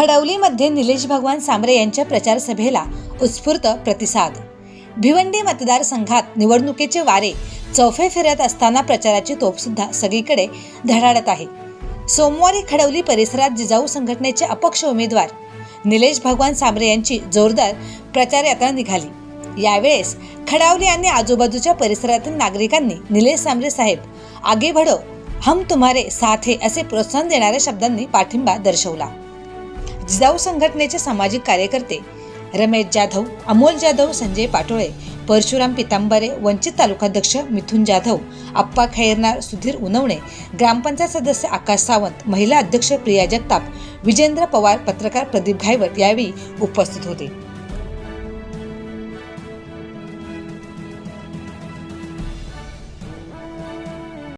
खडवलीमध्ये निलेश भगवान सांबरे यांच्या प्रचार सभेला उत्स्फूर्त प्रतिसाद. भिवंडी मतदारसंघात निवडणुकीचे वारे चौफे फिरत असताना प्रचाराची तोपसुद्धा सगळीकडे धडाडत आहे. सोमवारी खडवली परिसरात जिजाऊ संघटनेचे अपक्ष उमेदवार निलेश भगवान सांबरे यांची जोरदार प्रचार यात्रा निघाली. यावेळेस खडावली आणि आजूबाजूच्या परिसरातील नागरिकांनी निलेश सांबरे साहेब आगे भडो हम तुम्हारे साथ हे असे प्रोत्साहन देणाऱ्या शब्दांनी पाठिंबा दर्शवला. जिजाऊ संघटनेचे सामाजिक कार्यकर्ते रमेश जाधव अमोल जाधव संजय पाटोळे परशुराम पितांबरे वंचित तालुकाध्यक्ष मिथुन जाधव अप्पा खैरनार सुधीर उनवणे ग्रामपंचायत सदस्य आकाश सावंत महिला अध्यक्ष प्रिया जगताप विजेंद्र पवार पत्रकार प्रदीप घायवत यावेळी उपस्थित होते.